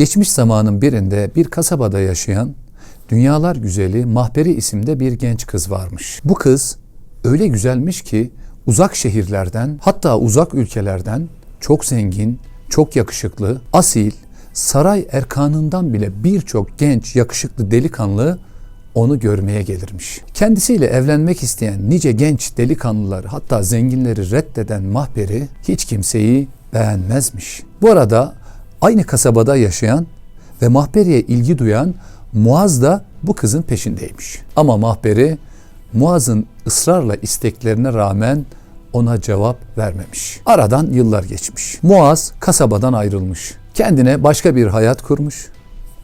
Geçmiş zamanın birinde bir kasabada yaşayan dünyalar güzeli Mahperi isimde bir genç kız varmış. Bu kız öyle güzelmiş ki uzak şehirlerden hatta uzak ülkelerden çok zengin, çok yakışıklı, asil, saray erkanından bile birçok genç yakışıklı delikanlı onu görmeye gelirmiş. Kendisiyle evlenmek isteyen nice genç delikanlılar hatta zenginleri reddeden Mahperi hiç kimseyi beğenmezmiş. Bu arada aynı kasabada yaşayan ve Mahperi'ye ilgi duyan Muaz da bu kızın peşindeymiş. Ama Mahperi Muaz'ın ısrarla isteklerine rağmen ona cevap vermemiş. Aradan yıllar geçmiş. Muaz kasabadan ayrılmış. Kendine başka bir hayat kurmuş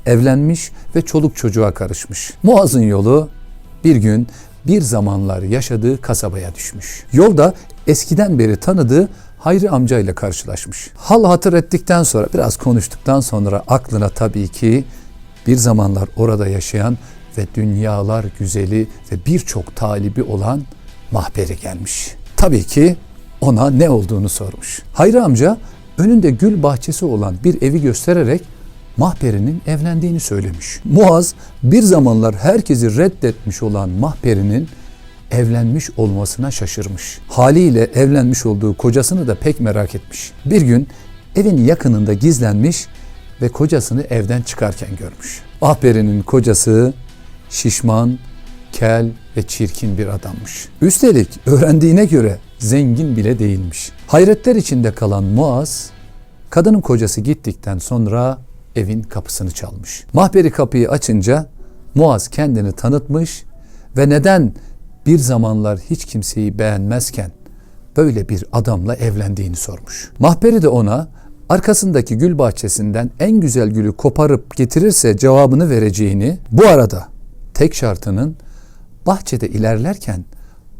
evlenmiş ve çoluk çocuğa karışmış. Muaz'ın yolu bir gün bir zamanlar yaşadığı kasabaya düşmüş. Yolda eskiden beri tanıdığı Hayri amca ile karşılaşmış. Hal hatır ettikten sonra biraz konuştuktan sonra aklına tabii ki bir zamanlar orada yaşayan ve dünyalar güzeli ve birçok talibi olan Mahperi gelmiş. Tabii ki ona ne olduğunu sormuş. Hayri amca önünde gül bahçesi olan bir evi göstererek Mahperi'nin evlendiğini söylemiş. Muaz bir zamanlar herkesi reddetmiş olan Mahperi'nin evlenmiş olmasına şaşırmış. Haliyle evlenmiş olduğu kocasını da pek merak etmiş. Bir gün evin yakınında gizlenmiş ve kocasını evden çıkarken görmüş. Mahperi'nin kocası şişman, kel ve çirkin bir adammış. Üstelik öğrendiğine göre zengin bile değilmiş. Hayretler içinde kalan Muaz, kadının kocası gittikten sonra evin kapısını çalmış. Mahperi kapıyı açınca Muaz kendini tanıtmış ve neden bir zamanlar hiç kimseyi beğenmezken böyle bir adamla evlendiğini sormuş. Mahperi de ona arkasındaki gül bahçesinden en güzel gülü koparıp getirirse cevabını vereceğini, bu arada tek şartının bahçede ilerlerken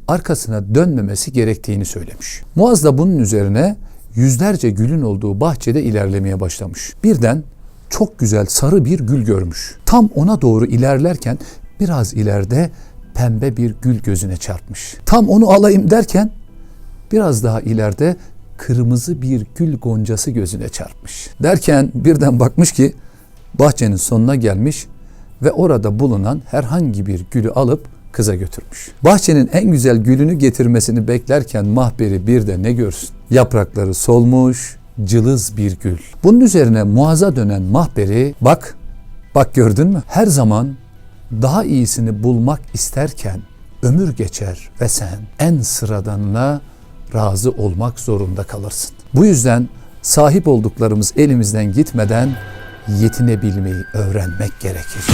arkasına dönmemesi gerektiğini söylemiş. Muaz da bunun üzerine yüzlerce gülün olduğu bahçede ilerlemeye başlamış. Birden çok güzel sarı bir gül görmüş. Tam ona doğru ilerlerken biraz ileride pembe bir gül gözüne çarpmış. Tam onu alayım derken biraz daha ileride kırmızı bir gül goncası gözüne çarpmış. Derken birden bakmış ki bahçenin sonuna gelmiş ve orada bulunan herhangi bir gülü alıp kıza götürmüş. Bahçenin en güzel gülünü getirmesini beklerken mahberi bir de ne görsün? Yaprakları solmuş, cılız bir gül. Bunun üzerine muaza dönen mahberi bak, bak gördün mü? Her zaman daha iyisini bulmak isterken ömür geçer ve sen en sıradanına razı olmak zorunda kalırsın. Bu yüzden sahip olduklarımız elimizden gitmeden yetinebilmeyi öğrenmek gerekir.